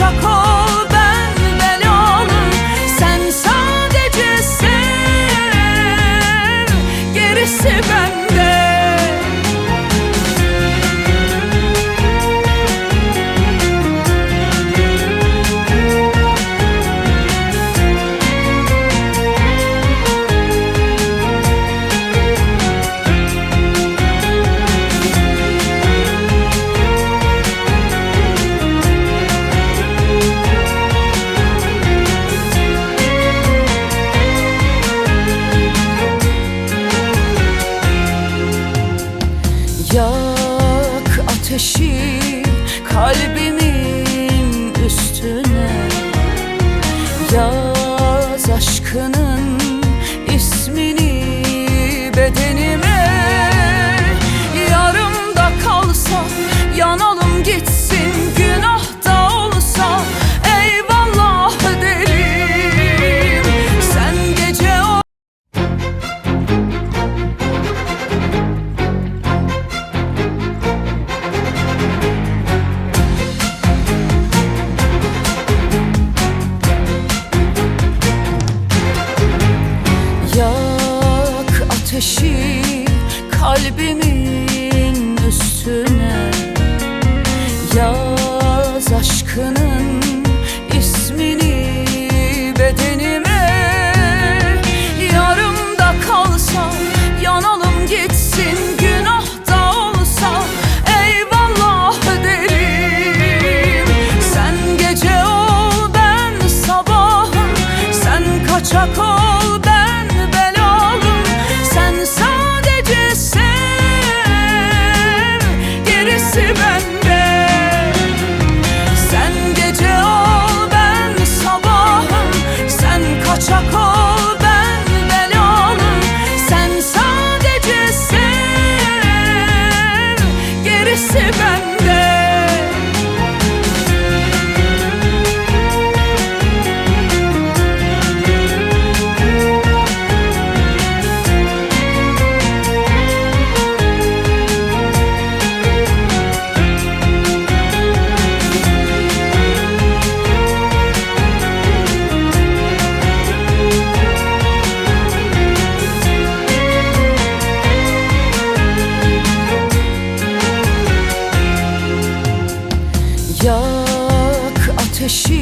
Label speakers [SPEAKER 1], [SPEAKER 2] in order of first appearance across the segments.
[SPEAKER 1] Cho Yak ateşi kalbimin üstüne. Yaz aşkının she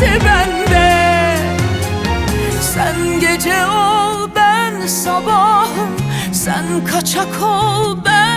[SPEAKER 1] gerisi bende. Sen gece ol ben sabahım. Sen kaçak ol ben